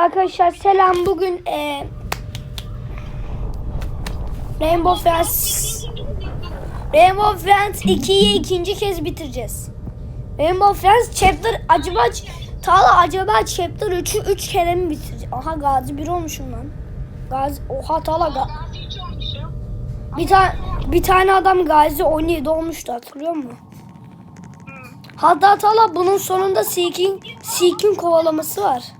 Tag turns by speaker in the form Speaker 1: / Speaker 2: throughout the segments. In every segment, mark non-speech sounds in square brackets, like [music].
Speaker 1: Arkadaşlar selam. Bugün e, Rainbow Friends Rainbow Friends 2'yi ikinci kez bitireceğiz. Rainbow Friends Chapter acaba Tala acaba Chapter 3'ü 3 kere mi bitireceğiz? Aha Gazi 1 olmuşum lan. Gazi oha Tala ga, bir tane bir tane adam Gazi 17 olmuştu hatırlıyor musun? Hatta Tala bunun sonunda Seek'in Seek'in kovalaması var.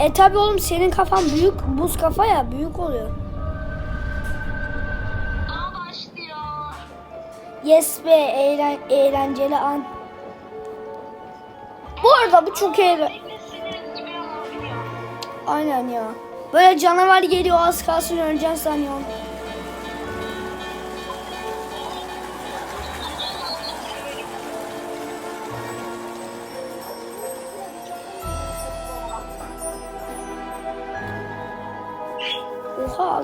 Speaker 1: E tabi oğlum senin kafan büyük buz kafa ya büyük oluyor. Yes be eğlen eğlenceli an. Bu arada bu çok eğlen.
Speaker 2: Beklesin gibi ama biliyorum.
Speaker 1: Aynen ya. Böyle canavar geliyor az kalsın öleceksin sanıyorum.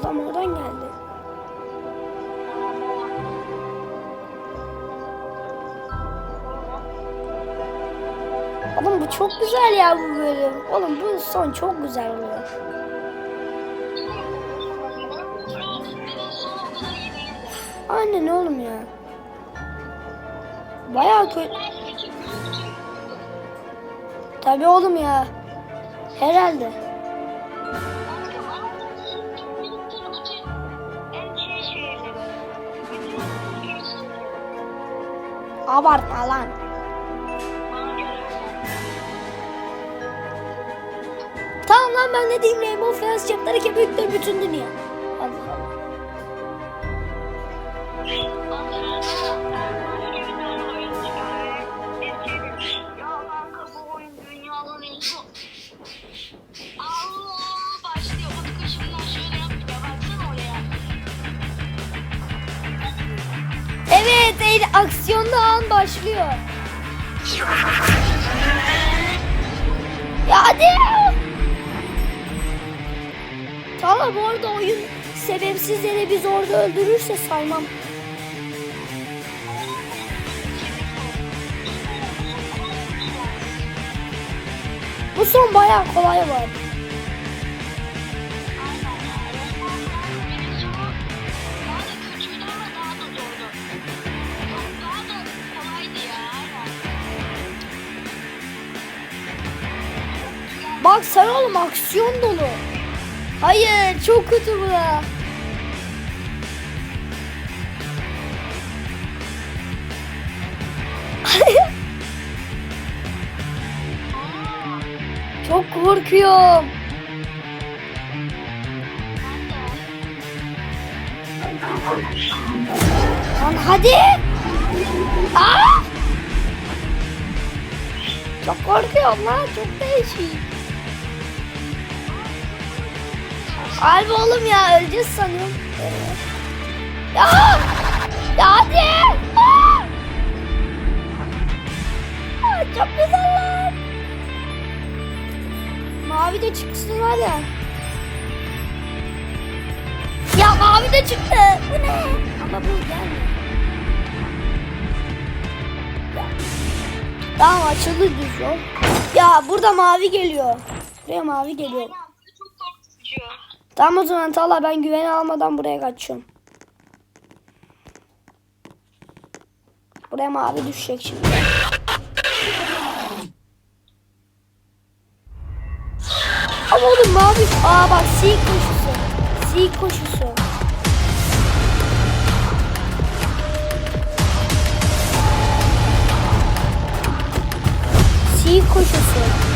Speaker 1: Adam oradan geldi. Oğlum bu çok güzel ya bu bölüm. Oğlum bu son çok güzel oluyor. Aynen oğlum ya. Bayağı kötü. Tabii oğlum ya. Herhalde. Abartma lan. Tamam lan ben ne diyeyim Rainbow Friends çapları ki büyüktür bütün dünya. Allah Allah. El aksiyonlu an başlıyor. Ya hadi. Tamam bu arada oyun sebepsiz yere biz orada öldürürse saymam. Bu son bayağı kolay var. Bak sen oğlum aksiyon dolu. Hayır çok kötü bu da. [laughs] çok korkuyorum. Lan hadi. Aa! Çok korkuyorum lan çok değişik. Harbi oğlum ya öleceğiz sanıyorum. Ya! Ya hadi! Aa! Çok güzel lan. Mavi de çıksın var ya. Ya mavi de çıktı. Bu ne? Ama bu gelmiyor. Tamam açıldı düz yol. Ya burada mavi geliyor. Buraya mavi geliyor. Tamam o zaman Tala ben güveni almadan buraya kaçıyorum. Buraya mavi düşecek şimdi. Ama oğlum mavi... Aa bak sik koşusu. Sik koşusu. Sik koşusu.